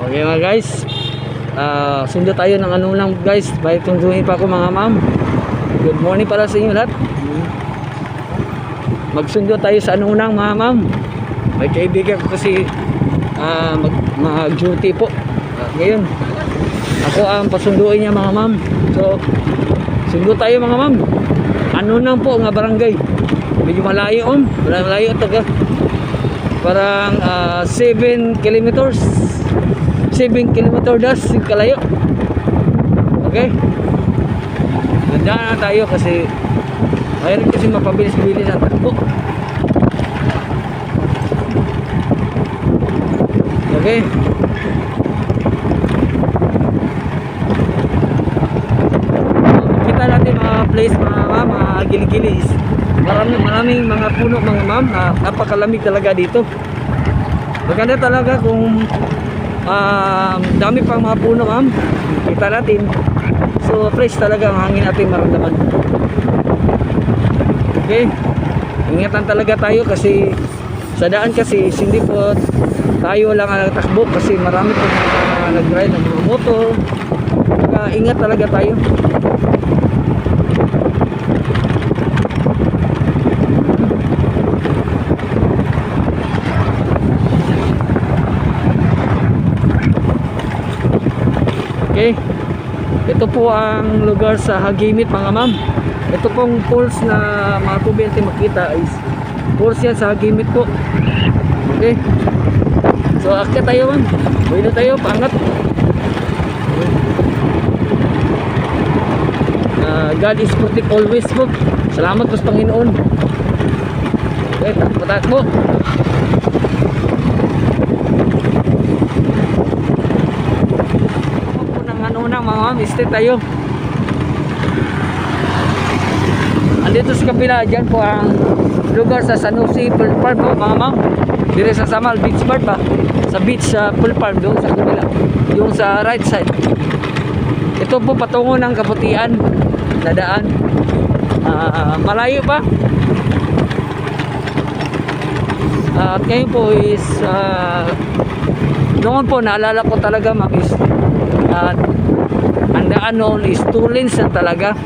Okay mga guys. Ah, sundo tayo ng ano lang guys. Baik tungtuin pa ako mga ma'am. Good morning para sa inyo lahat. Magsundo tayo sa anunang mga ma'am. May kaibigan ko kasi ah, mag, mag-duty po. Ah, ngayon, ako ang pasunduin niya mga ma'am. So, sundo tayo mga ma'am. Ano nang po nga barangay. Medyo malayo om. Malayo, malayo. Parang 7 kilometers. 7 kilometer das kalayo. Okay? Ganda na tayo kasi mayroon kasi mapabilis-bilis ang takbo. Okay? Kita natin mga place mga ma'am, mga gili-gilis. Maraming, maraming mga puno mga ma'am na napakalamig talaga dito. Maganda talaga kung um, dami pang mga puno ma'am. Kita natin. So fresh talaga ang hangin natin maramdaman. Okay. Ingatan talaga tayo kasi sa daan kasi hindi po tayo lang ang nagtakbo kasi marami po mga nag-ride ng mga motor. Kaya ingat talaga tayo. Okay. Ito po ang lugar sa Hagimit mga ma'am. Ito pong pools na mga natin makita is pools yan sa Hagimit po. Okay. So akit tayo ma'am. Buhay na tayo, pangat. Ah, God is protect always po. Salamat po sa Panginoon. Okay, takbo takbo. po ng ano na stay tayo. Andito sa kapila, dyan po ang lugar sa San Jose Pool Farm po mga ma'am. Dire sa Samal Beach Bar ba? Sa beach sa Pool Farm doon sa kapila. Yung sa right side. Ito po patungo ng Kaputian na daan. Ah, malayo pa. At ngayon po is ah, noon po naalala ko talaga ma'am is at noon is two lanes na talaga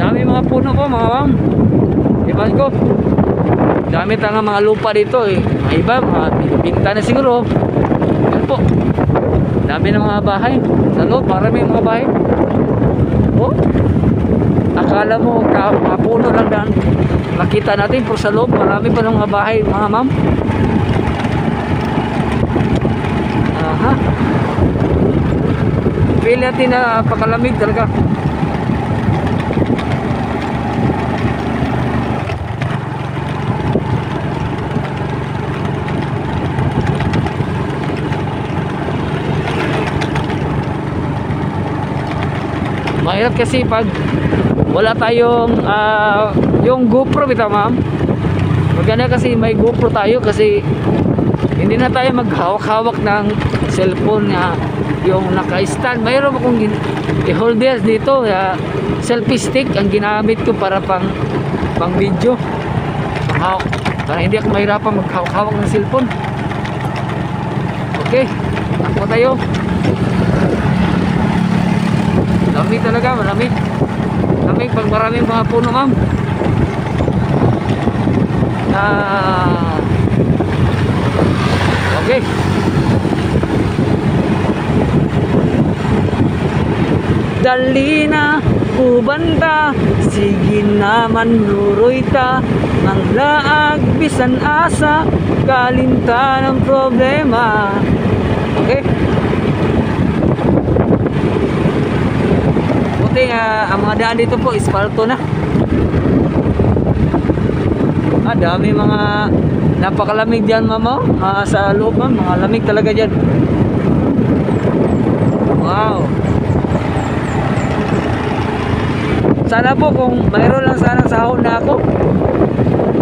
dami mga puno po mga ma'am. Iban ko dami tanga mga lupa dito eh. Mga iba mga binta na siguro. Yan po. Dami ng mga bahay. Sa loob marami mga bahay. Oh. Akala mo ka, mga puno lang daan makita natin pero sa loob marami pa ng mga bahay mga ma'am aha. Feel natin na pakalamig talaga. Mahirap kasi pag wala tayong ah, yung GoPro bitaw ma'am. Maganda kasi may GoPro tayo kasi hindi na tayo maghawak-hawak ng cellphone na yung naka-stand mayroon akong i-holder dito uh, selfie stick ang ginamit ko para pang pang video panghawak para hindi ako mahirapan maghawak-hawak ng cellphone okay ako tayo Dami talaga, marami. Dami pag maraming mga puno, ma'am. Ah. Okay. Dali na kubanta sige naman nuroy ta bisan asa kalinta ng problema okay Buti nga, ang mga daan dito po, ispalto na. Ah, dami mga napakalamig diyan, mama. Ah, sa loob. Mga lamig talaga diyan. Wow. Sana po kung mayroon lang sana sahod na ako.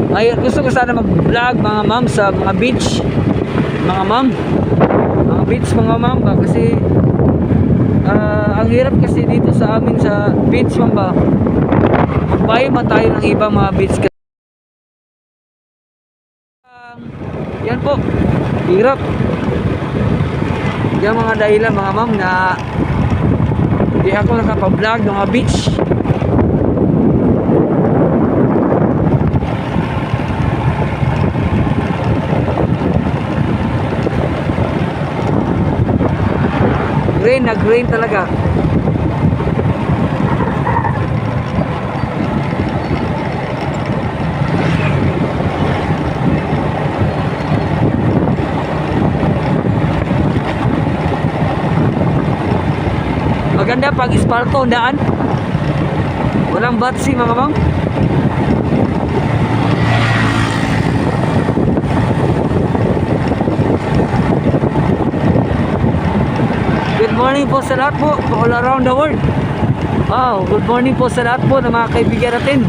May gusto ko sana mag-vlog mga ma'am sa mga beach. Mga ma'am. Mga beach mga ma'am ba kasi Ah, ang hirap kasi dito sa amin sa beach man ba magbayo tayo ng ibang mga beach Yan po. Hirap. Yan mga dahilan mga ma'am na hindi ako nakapag-vlog ng mga beach. Nag-rain talaga. Maganda pag ispalto daan. Walang batsi mga ma'am. Morning po sa lahat po all around the world. Wow, good morning po sa lahat po ng mga kaibigan natin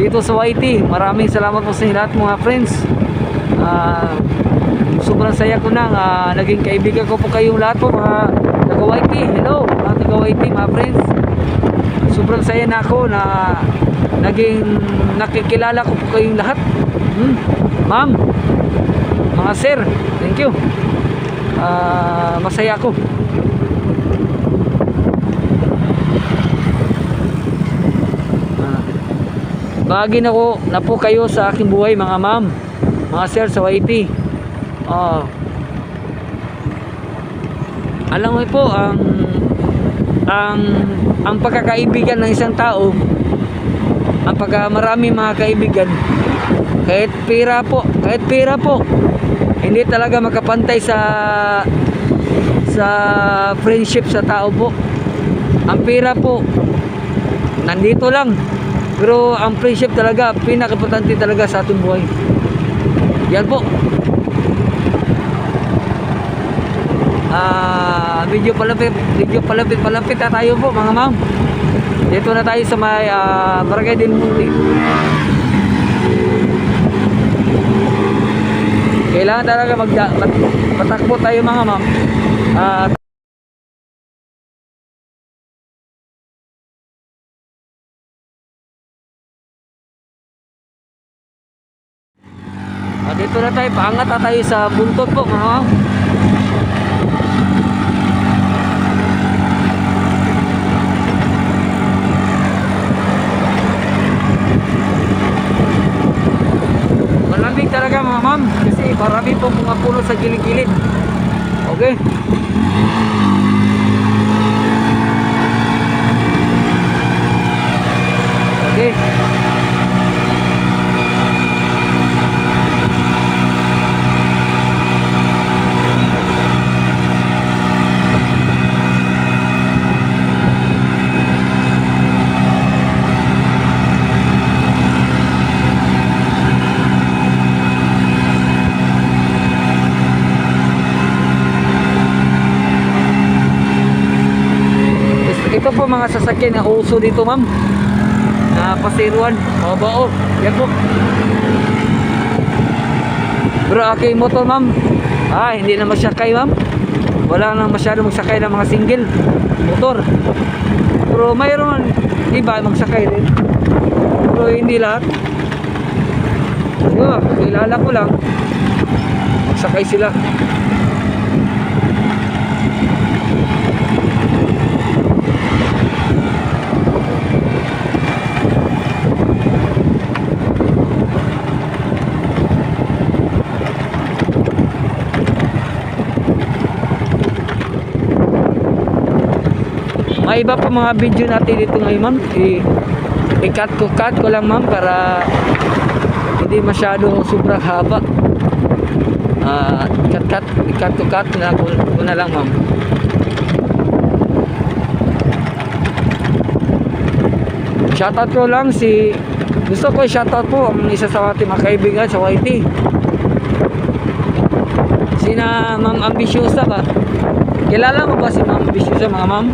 dito sa YT. Maraming salamat po sa inyo lahat mga friends. Ah, sobrang saya ko na ah, naging kaibigan ko po kayong lahat po mga taga YT. Hello, mga taga YT, mga friends. Sobrang saya na ako na naging nakikilala ko po kayong lahat. Hmm. Ma'am, mga sir, thank you. Ah, masaya ako. Bahagi na ko na po kayo sa aking buhay mga ma'am, mga sir sa YT. Ah. alam mo po ang ang ang pagkakaibigan ng isang tao ang pagka marami mga kaibigan kahit pera po kahit pera po hindi talaga makapantay sa sa friendship sa tao po ang pera po nandito lang pero ang friendship talaga pinakapatante talaga sa ating buhay. Yan po. Ah medyo palapit medyo palapit palapit na tayo po mga ma'am. Dito na tayo sa may ah, Barangay Din Mundi kailangan talaga mag mat- matakbo tayo mga ma'am. Ah, ah, paangat na tayo sa buntot po mga ma'am Malamig talaga mga ma'am kasi marami po mga puno sa gilid-gilid. Okay. Ito po mga sasakyan na uso dito ma'am. Na pasiruan. O bao. Yan po. Pero aking motor ma'am. Ah, hindi na masyakay ma'am. Wala nang masyado magsakay ng mga single motor. Pero mayroon iba magsakay din. Pero hindi lahat. Diba, kilala ko lang. Magsakay sila. May iba pa mga video natin dito ngayon ma'am. I-cut ko, cut ko lang ma'am para hindi masyado sobrang haba. Ah, cut, cut, i-cut ko, cut na ko, ko na lang ma'am. Shoutout ko lang si gusto ko i-shoutout po ang isa sa ating mga kaibigan sa YT. Sina Ma'am Ambisyosa ba? Kilala mo ba si Ma'am Ambisyosa mga ma'am?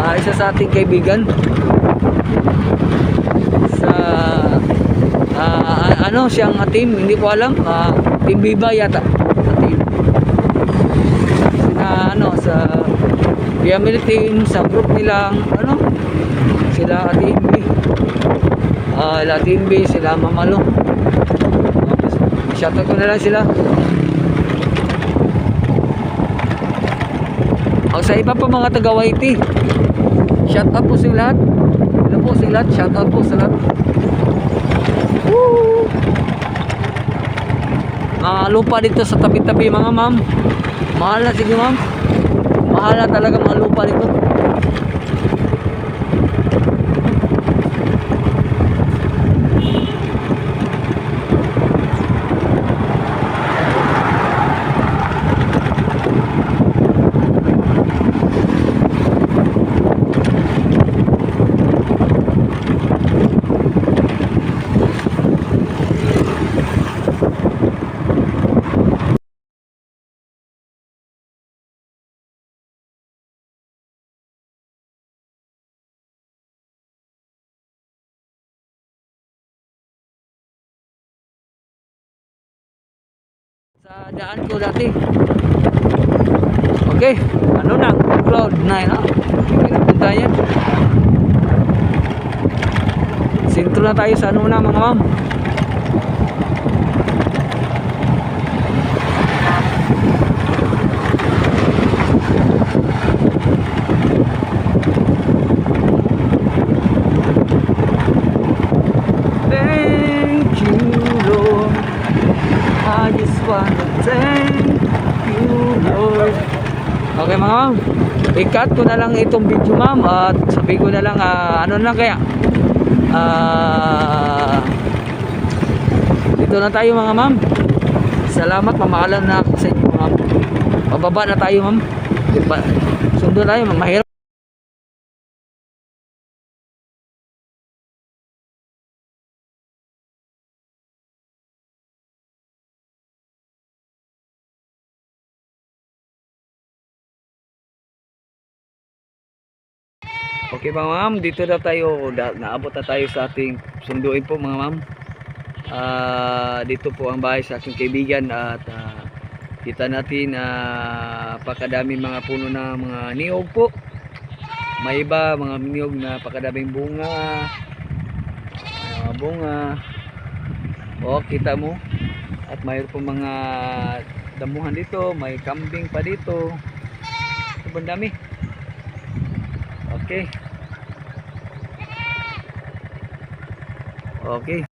Ah, isa sa ating kaibigan. Sa ah, ano siyang team hindi ko alam. Ah, team Viva yata. Team. Na ano sa family team sa group nilang ano sila team B. Ah la team B sila mamalo shoutout ko na lang sila. Ang sa iba pa mga taga Waiti. Shout out po sa lahat. Hello po sa lahat. Shout out po sa lahat. Woo! Mga lupa dito sa tabi-tabi mga ma'am. Mahal na sige ma'am. Mahal na talaga mga lupa dito. Sa daan ko dati. Okay, ano na? Cloud 9 ha? Pinapunta yan. Sintro na tayo sa ano na mga ma'am. Thank you, Lord. I just wanna thank you, Lord. Okay mga ma'am, i-cut ko na lang itong video ma'am at sabi ko na lang ah, ano na kaya? Ah dito na tayo mga ma'am. Salamat mamaalam na sa inyo ma'am. Pababa na tayo ma'am. Sundo tayo mahirap Okay mga ma'am, dito na tayo, naabot na tayo sa ating sunduin po mga ma'am. Ah, dito po ang bahay sa aking kaibigan at ah, kita natin na pakadami mga puno na mga niyog po. May iba mga niyog na pakadaming bunga. Mga bunga. O, kita mo. At mayroon po mga damuhan dito, may kambing pa dito. Sobrang dami. Okay. Okay.